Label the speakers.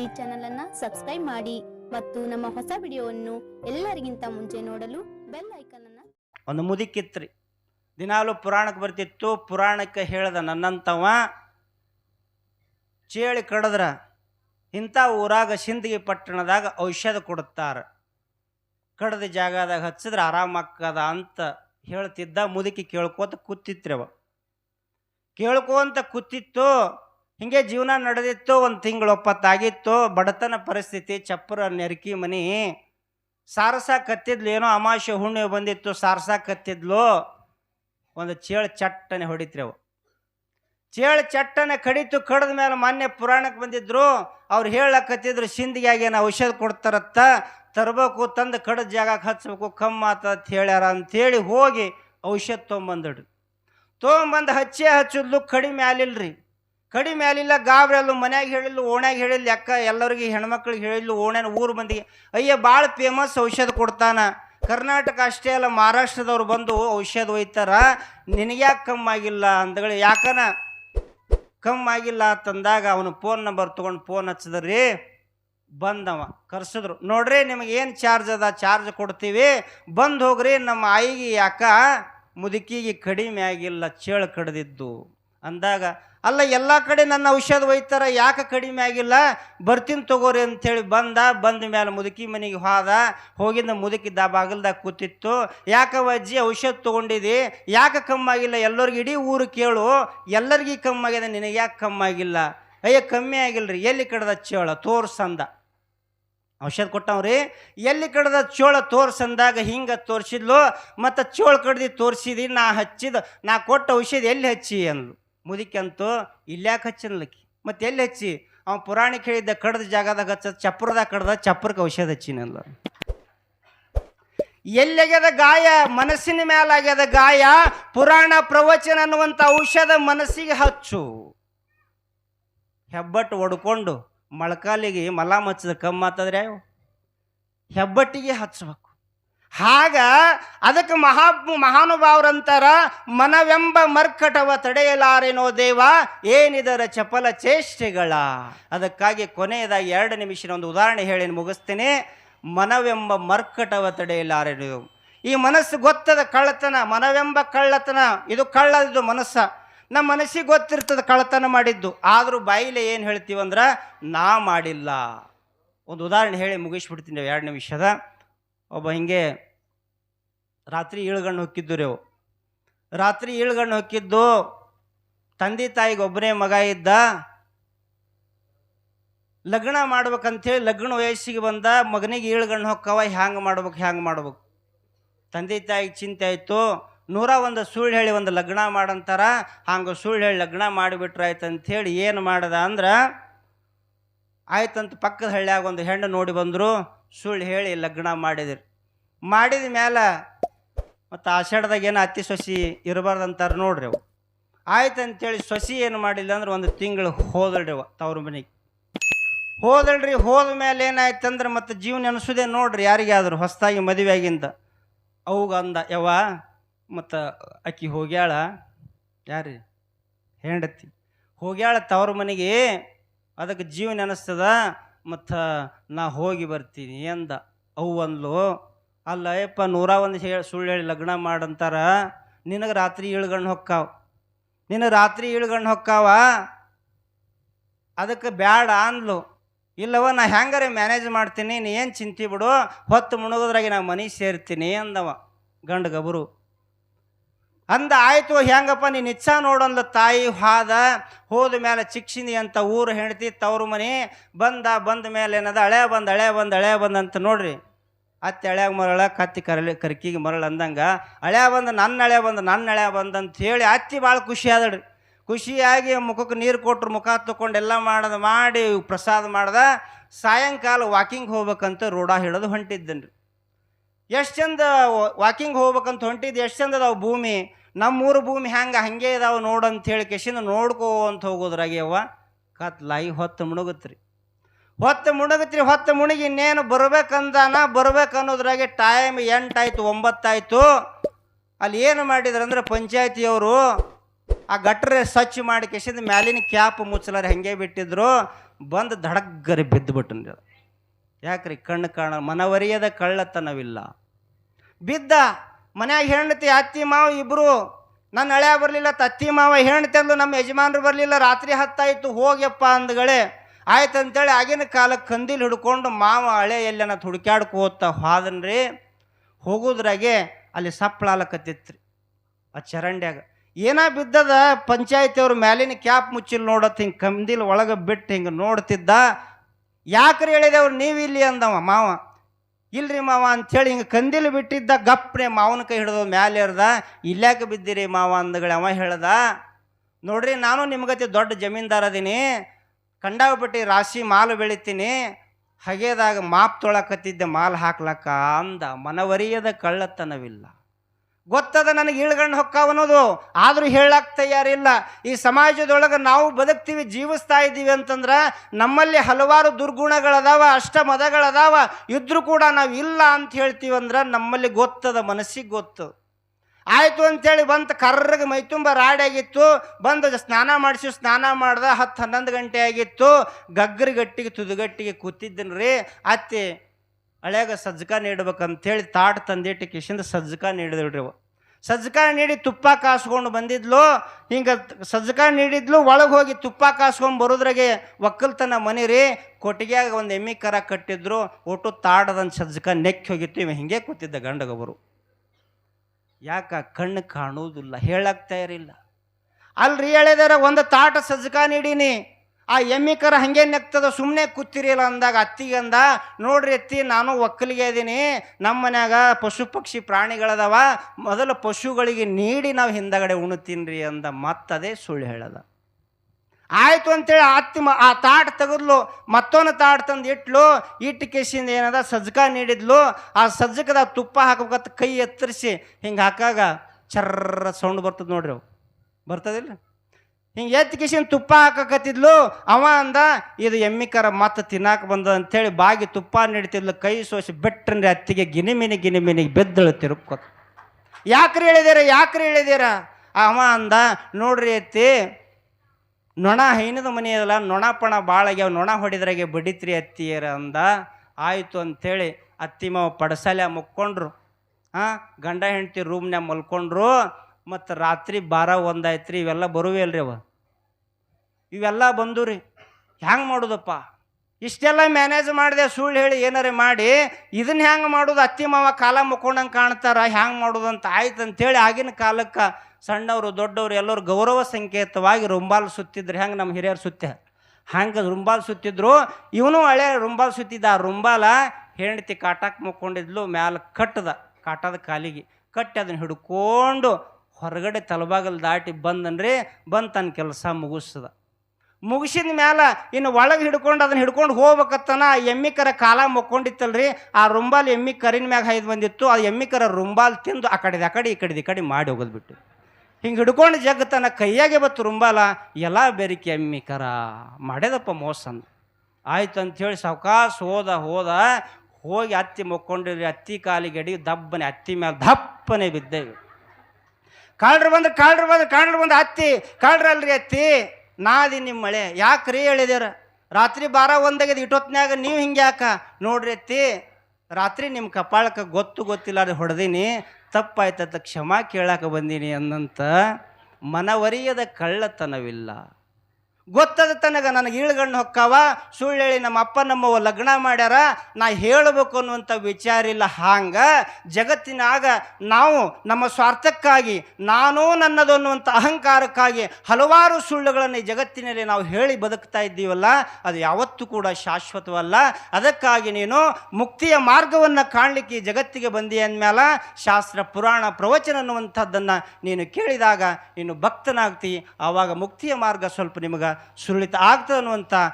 Speaker 1: ಈ ಚಾನೆಲ್ ಅನ್ನ ಸಬ್ಸ್ಕ್ರೈಬ್ ಮಾಡಿ ಮತ್ತು ನಮ್ಮ ಹೊಸ ವಿಡಿಯೋವನ್ನು ಎಲ್ಲರಿಗಿಂತ ಮುಂಚೆ ನೋಡಲು ಬೆಲ್ ಐಕನ್ ಅನ್ನ
Speaker 2: ಒಂದು ಮುದುಕಿತ್ರಿ ದಿನಾಲು ಪುರಾಣಕ್ಕೆ ಬರ್ತಿತ್ತು. ಪುರಾಣಕ್ಕೆ ಹೇಳ್ದ ನನ್ನಂತವ ಚೇಳಿ ಕಡದ್ರ ಇಂಥ ಊರಾಗ ಸಿಂದಗಿ ಪಟ್ಟಣದಾಗ ಔಷಧ ಕೊಡುತ್ತಾರೆ. ಕಡದ ಜಾಗದಾಗ ಹಚ್ಚಿದ್ರೆ ಆರಾಮಾಕ್ಕದ ಅಂತ ಹೇಳ್ತಿದ್ದ ಮುದುಕಿ ಕೇಳ್ಕೋತ ಕೂತಿತ್ರಿ ಅವ. ಕೇಳ್ಕೊಂತ ಕೂತಿತ್ತು. ಹಿಂಗೆ ಜೀವನ ನಡೆದಿತ್ತು ಒಂದು ತಿಂಗಳು ಒಪ್ಪತ್ತಾಗಿತ್ತು, ಬಡತನ ಪರಿಸ್ಥಿತಿ ಚಪ್ಪರ ನೆರಕಿ ಮನಿ. ಸಾರಸಾಕತ್ತಿದ್ಲು ಏನೋ ಅಮಾಶೆ ಹುಣ್ಣು ಬಂದಿತ್ತು ಸಾರಸಾಕತ್ತಿದ್ಲು ಒಂದು ಚೇಳು ಚಟ್ಟನೆ ಹೊಡಿತ್ರಿ ಅವು. ಚೇಳು ಚಟ್ಟನೆ ಕಡಿತು ಕಡಿದ ಮೇಲೆ ಮೊನ್ನೆ ಪುರಾಣಕ್ಕೆ ಬಂದಿದ್ರು. ಅವ್ರು ಹೇಳಕತ್ತಿದ್ರು ಸಿಂದಿಗೆ ಏನೋ ಔಷಧ ಕೊಡ್ತಾರತ್ತ? ತರಬೇಕು, ತಂದು ಕಡದ ಜಾಗಕ್ಕೆ ಹಚ್ಚಬೇಕು ಕಮ್ಮ ಆತತ್ ಹೇಳ್ಯಾರ. ಅಂತೇಳಿ ಹೋಗಿ ಔಷಧ ತೊಗೊಂಬಂದಿಡ್ರಿ ತೊಗೊಂಬಂದು ಹಚ್ಚಿ ಹಚ್ಚಿದ್ಲು ಕಡಿಮೆ ಆಲಿಲ್ರಿ ಕಡಿಮೆ ಆಲಿಲ್ಲ ಗಾಬ್ರಲ್ಲು ಮನ್ಯಾಗ ಹೇಳಿಲ್ಲ ಓಣ್ಯಾಗ ಹೇಳಿಲ್ಲ ಅಕ್ಕ ಎಲ್ಲರಿಗೆ ಹೆಣ್ಮಕ್ಳಿಗೆ ಹೇಳಿಲ್ಲ ಓಣ್ಯಾನ ಊರು ಮಂದಿಗೆ. ಅಯ್ಯ ಭಾಳ ಫೇಮಸ್ ಔಷಧ ಕೊಡ್ತಾನ. ಕರ್ನಾಟಕ ಅಷ್ಟೇ ಅಲ್ಲ, ಮಹಾರಾಷ್ಟ್ರದವ್ರು ಬಂದು ಔಷಧ ಒಯ್ತಾರ. ನಿನಗ್ಯಾಕೆ ಕಮ್ಮಾಗಿಲ್ಲ ಅಂದಗಳು. ಯಾಕನ? ಕಮ್ಮಾಗಿಲ್ಲ ತಂದಾಗ ಅವನು ಫೋನ್ ನಂಬರ್ ತೊಗೊಂಡು ಫೋನ್ ಹಚ್ಚಿದ್ರಿ. ಬಂದವ, ಕರ್ಸಿದ್ರು. ನೋಡ್ರಿ, ನಿಮಗೆ ಏನು ಚಾರ್ಜ್ ಅದ? ಚಾರ್ಜ್ ಕೊಡ್ತೀವಿ. ಬಂದು ಹೋಗ್ರಿ, ನಮ್ಮ ಆಯಿಗೆ ಯಾಕ? ಮುದುಕಿಗೆ ಕಡಿಮೆ ಆಗಿಲ್ಲ, ಚೇಳು ಕಡ್ದಿದ್ದು. ಅಂದಾಗ ಅಲ್ಲ, ಎಲ್ಲ ಕಡೆ ನನ್ನ ಔಷಧ ಒಯ್ತಾರ, ಯಾಕೆ ಕಡಿಮೆ ಆಗಿಲ್ಲ? ಬರ್ತೀನಿ ತಗೋರಿ ಅಂಥೇಳಿ ಬಂದ ಬಂದ ಮೇಲೆ ಮುದುಕಿ ಮನೆಗೆ ಹೋದ, ಹೋಗಿಂದ ಮುದುಕಿ ದಾ ಬಾಗಿಲ್ದಾಗ ಕೂತಿತ್ತು. ಯಾಕೆ ಅಜ್ಜಿ, ಔಷಧ ತೊಗೊಂಡಿದ್ದಿ ಯಾಕೆ ಕಮ್ಮಾಗಿಲ್ಲ? ಎಲ್ಲರಿಗೂ ಇಡೀ ಊರು ಕೇಳು. ಎಲ್ಲರಿಗೂ ಕಮ್ಮಾಗಿದೆ, ನಿನಗೆ ಯಾಕೆ ಕಮ್ಮಾಗಿಲ್ಲ? ಅಯ್ಯ, ಕಮ್ಮಿ ರೀ ಎಲ್ಲಿ ಕಡ್ದ ಚೇಳ? ತೋರ್ಸಂದ. ಔಷಧ ಕೊಟ್ಟವ್ರಿ? ಎಲ್ಲಿ ಕಡ್ದ ಚೋಳ ತೋರ್ಸಂದಾಗ ಹಿಂಗೆ ತೋರಿಸಿದ್ಲು? ಮತ್ತು ಚೋಳ ಕಡ್ದು ತೋರಿಸಿದಿ, ನಾ ಹಚ್ಚಿದ, ನಾ ಕೊಟ್ಟ ಔಷಧ ಎಲ್ಲಿ ಹಚ್ಚಿ ಅಂದ್ಲು? ಮುದುಕಂತೂ ಇಲ್ಯಾಕೆ ಹಚ್ಚಿನಲಕ್ಕಿ ಮತ್ತೆ ಎಲ್ಲಿ ಹಚ್ಚಿ? ಅವ ಪುರಾಣಕ್ಕೆ ಹೇಳಿದ್ದ ಕಡ್ದ ಜಾಗದಾಗ ಹಚ್ಚ ಚಪ್ರದಾಗ ಕಡ್ದ ಚಪ್ರಕ್ಕೆ ಔಷಧ ಹಚ್ಚಿನಲ್ಲ ಎಲ್ಲಾಗ್ಯದ ಗಾಯ? ಮನಸ್ಸಿನ ಮೇಲಾಗ್ಯದ ಗಾಯ? ಪುರಾಣ ಪ್ರವಚನ ಅನ್ನುವಂಥ ಔಷಧ ಮನಸ್ಸಿಗೆ ಹಚ್ಚು. ಹೆಬ್ಬಟ್ಟು ಒಡ್ಕೊಂಡು ಮೊಳಕಾಲಿಗೆ ಮಲಾಮ್ ಹಚ್ಚಿದ ಮಾತಾದ್ರೆ ಹೆಬ್ಬಟ್ಟಿಗೆ ಹಚ್ಚಬೇಕು ಹಾಗ ಅದಕ್ಕೆ ಮಹಾ ಮಹಾನುಭಾವರಂತಾರ ಮನವೆಂಬ ಮರ್ಕಟವ ತಡೆಯಲಾರೇನೋ ದೇವ, ಏನಿದರ ಚಪಲ ಚೇಷ್ಟೆಗಳ ಅದಕ್ಕಾಗಿ ಕೊನೆಯದಾಗಿ ಎರಡು ನಿಮಿಷದ ಒಂದು ಉದಾಹರಣೆ ಹೇಳಿ ಮುಗಿಸ್ತೇನೆ. ಮನವೆಂಬ ಮರ್ಕಟವ ತಡೆಯಲಾರೇನು ಈ ಮನಸ್ಸು ಗೊತ್ತದ ಕಳ್ಳತನ, ಮನವೆಂಬ ಕಳ್ಳತನ, ಇದು ಕಳ್ಳದ್ದು ಇದು ಮನಸ್ಸ. ನಮ್ಮ ಮನಸ್ಸಿಗೆ ಗೊತ್ತಿರ್ತದೆ ಕಳ್ಳತನ ಮಾಡಿದ್ದು. ಆದರೂ ಬಾಯಿಲೆ ಏನು ಹೇಳ್ತೀವಂದ್ರೆ, ನಾ ಮಾಡಿಲ್ಲ. ಒಂದು ಉದಾಹರಣೆ ಹೇಳಿ ಮುಗಿಸ್ಬಿಡ್ತೀನಿ ಎರಡು ನಿಮಿಷದ. ಒಬ್ಬ ಹಿಂಗೆ ರಾತ್ರಿ ಇಳ್ಗಣ್ಣು ಹೊಕ್ಕಿದ್ದು ರೀ ಅವು. ರಾತ್ರಿ ಇಳ್ಗಣ್ಣು ಹೊಕ್ಕಿದ್ದು ತಂದೆ ತಾಯಿಗೆ ಒಬ್ಬನೇ ಮಗ ಇದ್ದ. ಲಗ್ನ ಮಾಡ್ಬೇಕಂಥೇಳಿ ಲಗ್ನ ವಯಸ್ಸಿಗೆ ಬಂದ, ಮಗನಿಗೆ ಏಳ್ಗಣ್ಣು ಹೊಕ್ಕವ, ಹ್ಯಾಂಗೆ ಮಾಡ್ಬೇಕು ಹ್ಯಾಂಗೆ ಮಾಡ್ಬೇಕು. ತಂದೆ ತಾಯಿಗೆ ಚಿಂತೆ ಆಯಿತು, ನೂರ ಒಂದು ಸುಳ್ಳು ಹೇಳಿ ಒಂದು ಲಗ್ನ ಮಾಡಂತಾರ, ಹಂಗೆ ಸುಳ್ಳು ಹೇಳಿ ಲಗ್ನ ಮಾಡಿಬಿಟ್ರಾಯ್ತು ಅಂಥೇಳಿ ಏನು ಮಾಡ್ದ ಅಂದ್ರೆ ಆಯ್ತಂತ ಪಕ್ಕದ ಹಳ್ಳಿಯಾಗ ಒಂದು ಹೆಣ್ಣು ನೋಡಿ ಬಂದರು, ಸುಳ್ಳು ಹೇಳಿ ಲಗ್ನ ಮಾಡಿದಿರಿ. ಮಾಡಿದ ಮೇಲೆ ಮತ್ತು ಆಷಾಢದಾಗ ಏನು ಅತ್ತಿ ಸೊಸಿ ಇರಬಾರ್ದಂತಾರೆ ನೋಡ್ರಿ ಅವು. ಆಯ್ತು ಅಂತೇಳಿ ಸೊಸಿ ಏನು ಮಾಡಿಲ್ಲ ಅಂದ್ರೆ ಒಂದು ತಿಂಗಳು ಹೋದಳ್ರಿ ಅವ ತವ್ರ ಮನೆಗೆ. ಹೋದಳ್ರಿ, ಹೋದ ಮೇಲೆ ಏನಾಯ್ತಂದ್ರೆ ಮತ್ತು ಜೀವನ ಅನಿಸೋದೇ ನೋಡ್ರಿ ಯಾರಿಗಾದ್ರು ಹೊಸದಾಗಿ ಮದುವೆ ಆಗಿಂದ ಅವಾಗ ಅಂದ, ಯವ್ವ, ಮತ್ತು ಅಕ್ಕಿ ಹೋಗ್ಯಾಳ. ಯಾರಿ ಹೆಂಡತಿ. ಹೋಗ್ಯಾಳ ತವ್ರ ಮನೆಗೆ ಅದಕ್ಕೆ ಜೀವ ನೆನೆಸ್ತದ ಮತ್ತು ನಾ ಹೋಗಿ ಬರ್ತೀನಿ ಅಂದ ಅವು ಅಂದ್ಲು, ಅಲ್ಲ ಅಯ್ಯಪ್ಪ ನೂರ ಒಂದು ಹೇಳಿ ಸುಳ್ಳು ಹೇಳಿ ಲಗ್ನ ಮಾಡಂತಾರ, ನಿನಗೆ ರಾತ್ರಿ ಇಳ್ಗಣ್ಣು ಹೊಕ್ಕಾವ. ನಿನಗೆ ರಾತ್ರಿ ಇಳ್ಗಣ್ಣು ಹೊಕ್ಕಾವ? ಅದಕ್ಕೆ ಬ್ಯಾಡ ಅಂದ್ಲು. ಇಲ್ಲವ ನಾ ಹೆಂಗಾರೆ ಮ್ಯಾನೇಜ್ ಮಾಡ್ತೀನಿ, ನೀ ಏನು ಚಿಂತೆ ಬಿಡು, ಹೊತ್ತು ಮುಣಗೋದ್ರಾಗೆ ನಾ ಮನೆ ಸೇರ್ತೀನಿ ಅಂದವ ಗಂಡ ಗಬರು. ಅಂದ ಆಯಿತು, ಹೆಂಗಪ್ಪ, ನೀನು ಇಚ್ಛ ನೋಡಂದ ತಾಯಿ ಹಾದ, ಹೋದ ಮೇಲೆ ಚಿಕ್ಸಿನಿ ಅಂತ ಊರು ಹೆಂಡತಿ ತವ್ರ ಮನೆ, ಬಂದ ಬಂದ ಮೇಲೆ ಏನದ, ಹಳೆ ಬಂದ ಹಳೆ ಬಂದ ಹಳೆ ಬಂದ ಅಂತ ನೋಡ್ರಿ. ಅತ್ತೆ ಹಳ್ಯಾಗ ಮರಳ, ಕತ್ತಿ ಕರಲಿ ಕರ್ಕಿಗೆ ಮರಳ ಅಂದಂಗ, ಹಳೆ ಬಂದ ನನ್ನ ಹಳೆ ಬಂದ ನನ್ನ ಹಳೆ ಬಂದ ಅಂತ ಹೇಳಿ ಅತ್ತಿ ಭಾಳ ಖುಷಿ ಆದಳು. ಖುಷಿಯಾಗಿ ಮುಖಕ್ಕೆ ನೀರು ಕೊಟ್ರು, ಮುಖ ತಕೊಂಡು ಎಲ್ಲ ಮಾಡದ, ಮಾಡಿ ಪ್ರಸಾದ ಮಾಡ್ದ, ಸಾಯಂಕಾಲ ವಾಕಿಂಗ್ ಹೋಗ್ಬೇಕಂತ ರೋಡ ಹಿಡಿದು ಹೊಂಟಿದ್ದನ್ರಿ. ಎಷ್ಟು ಚಂದ ವಾಕಿಂಗ್ ಹೋಗ್ಬೇಕಂತ ಹೊಂಟಿದ್ದು, ಎಷ್ಟು ಚಂದ ಅದಾವ ಭೂಮಿ. ನಮ್ಮೂರು ಭೂಮಿ ಹ್ಯಾಂಗೆ ಹಂಗೆ ಇದಾವೆ ನೋಡ್ಕೋ ಅಂತ ಹೋಗೋದ್ರಾಗೆ ಕತ್ ಕತ್ಲಾಯಿ ಹೊತ್ತು ಮುಣುಗತ್ರಿ. ಹೊತ್ತು ಮುಣಗತ್ರಿ, ಹೊತ್ತು ಮುಣಗಿ ಇನ್ನೇನು ಬರ್ಬೇಕಂದಾನ ಬರ್ಬೇಕು ಅನ್ನೋದ್ರಾಗೆ ಟೈಮ್ ಎಂಟಾಯ್ತು, ಒಂಬತ್ತಾಯ್ತು. ಅಲ್ಲಿ ಏನು ಮಾಡಿದ್ರಂದ್ರೆ ಪಂಚಾಯತಿಯವರು ಆ ಗಟ್ರೆ ಸ್ವಚ್ಛ ಮಾಡಿ ಕೆಸಿದ ಮ್ಯಾಲಿನ ಕ್ಯಾಪ್ ಮುಚ್ಚಲಾರ, ಹೆಂಗೆ ಬಿಟ್ಟಿದ್ರು. ಬಂದು ಧಡಗ್ಗರಿ ಬಿದ್ದುಬಿಟ್ಟನ್ರಿ ಅದು ಯಾಕ್ರಿ ಕಣ್ಣು ಕಾಣ ಮನವರಿಯದ ಕಳ್ಳತನವಿಲ್ಲ. ಬಿದ್ದ ಮನ್ಯಾಗ ಹೆಂಡತಿ, ಅತ್ತಿ, ಮಾವ ಇಬ್ರು, ನನ್ನ ಅಳೆ ಬರಲಿಲ್ಲ, ತತ್ತಿ, ಮಾವ ಹೆಂಡತಿ ಅಂದ್ಲು ನಮ್ಮ ಯಜಮಾನರು ಬರಲಿಲ್ಲ, ರಾತ್ರಿ ಹತ್ತಾಯಿತು, ಹೋಗ್ಯಪ್ಪ ಅಂದ್ಗಳೇ ಆಯ್ತು ಅಂತೇಳಿ ಆಗಿನ ಕಾಲಕ್ಕೆ ಕಂದಿಲ್ ಹಿಡ್ಕೊಂಡು ಮಾವ ಹಳೆ ಎಲ್ಲನ ಹುಡುಕ್ಯಾಡ್ಕೋತ ಹಾದನ್ರಿ. ಹೋಗೋದ್ರಾಗೆ ಅಲ್ಲಿ ಸಪ್ಪಳಾಲಕತ್ತಿತ್ರಿ ಆ ಚರಂಡ್ಯಾಗ. ಏನ ಬಿದ್ದದ ಪಂಚಾಯತಿ ಅವ್ರ ಮ್ಯಾಲಿನ ಕ್ಯಾಪ್ ಮುಚ್ಚಿಲ್ ನೋಡತ್, ಹಿಂಗೆ ಕಂದಿಲ್ ಒಳಗೆ ಬಿಟ್ಟು ಹಿಂಗೆ ನೋಡ್ತಿದ್ದ. ಯಾಕ್ರಿ ಹೇಳಿದವ್ರು ನೀವು ಇಲ್ಲಿ ಅಂದವ ಮಾವ? ಇಲ್ರಿ ಮಾವ ಅಂಥೇಳಿ ಹಿಂಗೆ ಕಂದಿಲ್ ಬಿಟ್ಟಿದ್ದ ಗಪ್ರೆ ಮಾವನ ಕೈ ಹಿಡ್ದು ಮ್ಯಾಲೆ ಇರ್ದ ಇಲ್ಯಾಕೆ ಬಿದ್ದಿರಿ ಮಾವ ಅಂದಗಳ ಅವ ಹೇಳ್ದ. ನೋಡ್ರಿ, ನಾನು ನಿಮ್ಗತಿ ದೊಡ್ಡ ಜಮೀನ್ದಾರ ಅದೀನಿ, ಕಂಡಾಗ್ಬಿಟ್ಟು ರಾಶಿ ಮಾಲು ಬೆಳಿತೀನಿ, ಹಗೆದಾಗ ಮಾಪ್ ತೊಳಕತ್ತಿದ್ದೆ, ಮಾಲು ಹಾಕ್ಲಕ್ಕ ಅಂದ. ಮನವರಿಯದ ಕಳ್ಳತನವಿಲ್ಲ. ಗೊತ್ತದ ನನಗೆ ಇಳ್ಗಂಡು ಹೊಕ್ಕಾವ ಅನ್ನೋದು ಆದರೂ ಹೇಳಕ್ ತಯಾರಿಲ್ಲ. ಈ ಸಮಾಜದೊಳಗೆ ನಾವು ಬದುಕ್ತೀವಿ, ಜೀವಿಸ್ತಾ ಇದ್ದೀವಿ ಅಂತಂದ್ರೆ ನಮ್ಮಲ್ಲಿ ಹಲವಾರು ದುರ್ಗುಣಗಳದಾವ ಅಷ್ಟ ಮದಗಳದಾವ ಇದ್ರೂ ಕೂಡ ನಾವು ಇಲ್ಲ ಅಂತ ಹೇಳ್ತೀವಂದ್ರೆ ನಮ್ಮಲ್ಲಿ ಗೊತ್ತದ ಮನಸ್ಸಿಗೆ ಗೊತ್ತು. ಆಯಿತು ಅಂತೇಳಿ ಬಂತು ಕರ್ರಗೆ ಮೈತುಂಬ ರಾಡಿಯಾಗಿತ್ತು ಬಂದು ಸ್ನಾನ ಮಾಡಿಸಿ, ಸ್ನಾನ ಮಾಡ್ದೆ ಹತ್ತು ಹನ್ನೊಂದು ಗಂಟೆ ಆಗಿತ್ತು. ಗಗ್ಗರಿಗಟ್ಟಿಗೆ, ತುದುಗಟ್ಟಿಗೆ ಕೂತಿದ್ದೀನಿ ರೀ ಅತ್ತೆ ಹಳೆಯಾಗ ಸಜ್ಜಕ ನೀಡ್ಬೇಕಂತೇಳಿ ತಾಟ್ ತಂದಿಟ್ಟು ಕಿಶಿಂದ ಸಜ್ಜಕ ನೀಡಿದ್ರಿ ಅವು ಸಜ್ಜಕ ನೀಡಿ ತುಪ್ಪ ಕಾಸ್ಕೊಂಡು ಬಂದಿದ್ಲು, ಹಿಂಗೆ ಸಜ್ಜಕ ನೀಡಿದ್ಲು, ಒಳಗೆ ಹೋಗಿ ತುಪ್ಪ ಕಾಸ್ಕೊಂಡು ಬರೋದ್ರಾಗೆ ಒಕ್ಕಲ್ತನ ಮನೆ ರೀ, ಕೊಟ್ಟಿಗೆಯಾಗ ಒಂದು ಎಮ್ಮಿ ಕರ ಕಟ್ಟಿದ್ರು, ಒಟ್ಟು ತಾಡದಂದು ಸಜ್ಜಕ ನೆಕ್ಕಿ ಹೋಗಿತ್ತು, ಇವ ಹಿಂಗೆ ಕೂತಿದ್ದ ಗಂಡಗೊಬ್ಬರು ಯಾಕ ಕಣ್ಣು ಕಾಣುವುದಿಲ್ಲ ಹೇಳಾಗ್ತಾ ತಯಾರಿಲ್ಲ. ಅಲ್ರಿ ಹೇಳಿದಾರೆ ಒಂದು ತಾಟ ಸಜ್ಜಕ ನೀಡೀನಿ ಆ ಎಮ್ಮಿ ಕರ ಹಂಗೆ ನೆಕ್ತದ ಸುಮ್ಮನೆ ಕೂತಿರಿಲ್ಲ ಅಂದಾಗ ಅತ್ತಿಗೆ ಅಂದ, ನೋಡ್ರಿ ಅತ್ತಿ, ನಾನು ಒಕ್ಕಲಿಗೆ ಇದ್ದೀನಿ ನಮ್ಮ ಮನ್ಯಾಗ ಪಶು ಪಕ್ಷಿ ಪ್ರಾಣಿಗಳದವ, ಮೊದಲು ಪಶುಗಳಿಗೆ ನೀಡಿ ನಾವು ಹಿಂದಗಡೆ ಉಣ್ತೀನ್ರಿ ಅಂದ ಮತ್ತದೇ ಸುಳ್ಳು ಹೇಳದ. ಆಯಿತು ಅಂತೇಳಿ ಅತ್ತಿ ಮ ಆ ತಾಟ್ ತೆಗೆದ್ಲು, ಮತ್ತೊಂದು ತಾಟ್ ತಂದು ಇಟ್ಲು, ಇಟ್ಟು ಕೇಸಿಂದ ಏನದ ಸಜ್ಜಕ ನೀಡಿದ್ಲು, ಆ ಸಜ್ಜಕದ ತುಪ್ಪ ಹಾಕಬೇಕತ್ತ ಕೈ ಎತ್ತರಿಸಿ ಹಿಂಗೆ ಹಾಕಾಗ ಚರ್ರ ಸೌಂಡ್ ಬರ್ತದೆ ನೋಡ್ರಿ ಅವು. ಬರ್ತದಿಲ್ಲ ಹಿಂಗೆ ಎತ್ತಿ ಕಿಶಿನ ತುಪ್ಪ ಹಾಕಕತ್ತಿದ್ಲು, ಅವ ಅಂದ, ಇದು ಎಮ್ಮಿ ಕರ ಮತ್ತೆ ತಿನ್ನಾಕ ಬಂದ ಅಂಥೇಳಿ ಬಾಗಿ ತುಪ್ಪ ನೀಡ್ತಿದ್ಲು, ಕೈ ಸೋಸಿ ಬೆಟ್ಟ್ರೆ ಅತ್ತಿಗೆ ಗಿನಿಮಿನಿ ಗಿನಿಮಿನಿಗೆ ಬೆದ್ದಳು ತಿರುಪ್ಕೊತ ಯಾಕ್ರಿ ಹೇಳಿದೀರ ಯಾಕ್ರಿ ಹೇಳಿದೀರ? ಅವ ಅಂದ, ನೋಡ್ರಿ ಅತ್ತಿ, ನೊಣ ಹೈನದ ಮನೆ ಅದಲ್ಲ ನೊಣ ಪಣ ಭಾಳ ಆಗ್ಯಾವ, ನೊಣ ಹೊಡಿದ್ರಾಗೆ ಬಡಿತ್ರಿ ಅತ್ತಿಯರ ಅಂದ. ಆಯಿತು ಅಂಥೇಳಿ ಅತ್ತಿ ಮಾವ ಪಡಸಾಲೆ ಮುಕ್ಕೊಂಡ್ರು. ಹಾಂ ಗಂಡ ಹೆಂಡತಿ ರೂಮ್ನ್ಯಾಗ ಮಲ್ಕೊಂಡ್ರು. ಮತ್ತು ರಾತ್ರಿ ಬಾರ ಒಂದಾಯ್ತು ಇವೆಲ್ಲ ಬರುವೆ ಅಲ್ರಿ ಅವ. ಇವೆಲ್ಲ ಬಂದು ರೀ ಹ್ಯಾಂಗೆ ಮಾಡೋದಪ್ಪ? ಇಷ್ಟೆಲ್ಲ ಮ್ಯಾನೇಜ್ ಮಾಡಿದೆ ಸುಳ್ಳು ಹೇಳಿ ಏನಾರೇ ಮಾಡಿ ಇದನ್ನ ಹೆಂಗೆ ಮಾಡೋದು? ಅತ್ತಿ ಮಾವ ಕಾಲ ಮುಕ್ಕೊಂಡಂಗೆ ಕಾಣ್ತಾರ, ಹ್ಯಾಂಗೆ ಮಾಡೋದು ಅಂತ ಆಯ್ತು ಅಂತೇಳಿ ಆಗಿನ ಕಾಲಕ್ಕೆ ಸಣ್ಣವರು, ದೊಡ್ಡವರು ಎಲ್ಲರೂ ಗೌರವ ಸಂಕೇತವಾಗಿ ರುಂಬಾಲ್ ಸುತ್ತಿದ್ರು. ಹೆಂಗೆ ನಮ್ಮ ಹಿರಿಯರು ಸುತ್ತ? ಹಂಗೆ ರುಂಬಾಲ್ ಸುತ್ತಿದ್ರು? ಇವನು ಹಳೆ ರುಂಬಾಲ್ ಸುತ್ತಿದ್ದ. ಆ ರುಂಬಾಲ ಹೆಂಡತಿ ಕಾಟಕ್ಕೆ ಮುಕ್ಕೊಂಡಿದ್ಲು, ಮ್ಯಾಲ ಕಟ್ಟದ, ಕಾಟದ ಕಾಲಿಗೆ. ಕಟ್ಟಿ ಅದನ್ನ ಹಿಡ್ಕೊಂಡು ಹೊರಗಡೆ ತಲಬಾಗಲ್ ದಾಟಿ ಬಂದನ್ರಿ, ಬಂದು ತನ್ನ ಕೆಲಸ ಮುಗಿಸ್ತದ ಮುಗಿಸಿದ ಮ್ಯಾಲ ಇನ್ನು ಒಳಗೆ ಹಿಡ್ಕೊಂಡು ಅದನ್ನು ಹಿಡ್ಕೊಂಡು ಹೋಗ್ಬೇಕತ್ತನ ಎಮ್ಮಿ ಕರ ಕಾಲ ಮುಕ್ಕೊಂಡಿತ್ತಲ್ರಿ, ಆ ರುಂಬಾಲ್ ಎಮ್ಮಿ ಕರಿನ ಮ್ಯಾಗ ಹೈದು ಬಂದಿತ್ತು, ಆ ಎಮ್ಮಿ ಕರ ರುಂಬಾಲ್ ತಿಂದು ಆ ಕಡೆದ, ಆ ಕಡೆ ಈ ಕಡೆದ, ಈ ಕಡೆ ಮಾಡಿ ಹೋಗೋದು ಬಿಟ್ಟು. ಹಿಂಗೆ ಹಿಡ್ಕೊಂಡು ಜಗ್ಗತನ ಕೈಯಾಗೆ ಬತ್ತು ರುಂಬಾಲ, ಎಲ್ಲ ಬೆರಿಕೆ ಎಮ್ಮಿ ಕರ, ಮಾಡ್ಯದಪ್ಪ ಮೋಸ ಅಂದ. ಆಯ್ತು ಅಂಥೇಳಿ ಸಾವ್ಕಾಸ್ ಹೋದ ಹೋದ, ಹೋಗಿ ಅತ್ತಿ ಮುಕ್ಕೊಂಡಿರಿ, ಅತ್ತಿ ಕಾಲಿಗೆ ಅಡಿಗೆ ದಬ್ಬನೆ, ಅತ್ತಿ ಮೇಲೆ ದಪ್ಪನೆ ಬಿದ್ದೇವೆ ಕಾಳ್ರು ಬಂದು ಕಾಳ್ರು ಬಂದ್ರೆ ಕಾಳ್ರು ಬಂದು ಹತ್ತಿ ಕಾಳ್ರಲ್ರಿ ಅತ್ತಿ ನಾದಿ ನಿಮ್ಮ ಮಳೆ. ಯಾಕ್ರಿ ಹೇಳಿದೇವ್ರ? ರಾತ್ರಿ ಬಾರ ಒಂದಾಗ್ಯದ ಇಟ್ಟೊತ್ನ್ಯಾಗ ನೀವು ಹಿಂಗೆ ಯಾಕ? ನೋಡ್ರಿ ಅತ್ತಿ ರಾತ್ರಿ ನಿಮ್ಮ ಕಪಾಳಕ್ಕೆ ಗೊತ್ತು ಗೊತ್ತಿಲ್ಲ ಅದು ಹೊಡೆದೀನಿ. ತಪ್ಪಾಯ್ತದ ಕ್ಷಮಾ ಕೇಳಾಕ ಬಂದೀನಿ ಅನ್ನಂತ ಮನವರಿಯದ ಕಳ್ಳತನವಿಲ್ಲ. ಗೊತ್ತದ ತನಗ ನನಗೆ ಈಳುಗಣ್ಣು ಹೊಕ್ಕಾವ ಸುಳ್ಳು ಹೇಳಿ ನಮ್ಮ ಅಪ್ಪ ನಮ್ಮವ ಲಗ್ನ ಮಾಡ್ಯಾರ, ನಾ ಹೇಳಬೇಕು ಅನ್ನುವಂಥ ವಿಚಾರ ಇಲ್ಲ. ಹಾಂಗ ಜಗತ್ತಿನಾಗ ನಾವು ನಮ್ಮ ಸ್ವಾರ್ಥಕ್ಕಾಗಿ, ನಾನೂ ನನ್ನದು ಅನ್ನುವಂಥ ಅಹಂಕಾರಕ್ಕಾಗಿ ಹಲವಾರು ಸುಳ್ಳುಗಳನ್ನು ಈ ಜಗತ್ತಿನಲ್ಲಿ ನಾವು ಹೇಳಿ ಬದುಕ್ತಾ ಇದ್ದೀವಲ್ಲ, ಅದು ಯಾವತ್ತೂ ಕೂಡ ಶಾಶ್ವತವಲ್ಲ. ಅದಕ್ಕಾಗಿ ನೀನು ಮುಕ್ತಿಯ ಮಾರ್ಗವನ್ನು ಕಾಣಲಿಕ್ಕೆ ಈ ಜಗತ್ತಿಗೆ ಬಂದಿ ಅಂದಮೇಲೆ ಶಾಸ್ತ್ರ, ಪುರಾಣ, ಪ್ರವಚನ ಅನ್ನುವಂಥದ್ದನ್ನು ನೀನು ಕೇಳಿದಾಗ ನೀನು ಭಕ್ತನಾಗ್ತಿ. ಆವಾಗ ಮುಕ್ತಿಯ ಮಾರ್ಗ ಸ್ವಲ್ಪ ನಿಮಗೆ ಸುರಳಿತ ಆಗ್ತದೆ ಅನ್ನುವಂಥ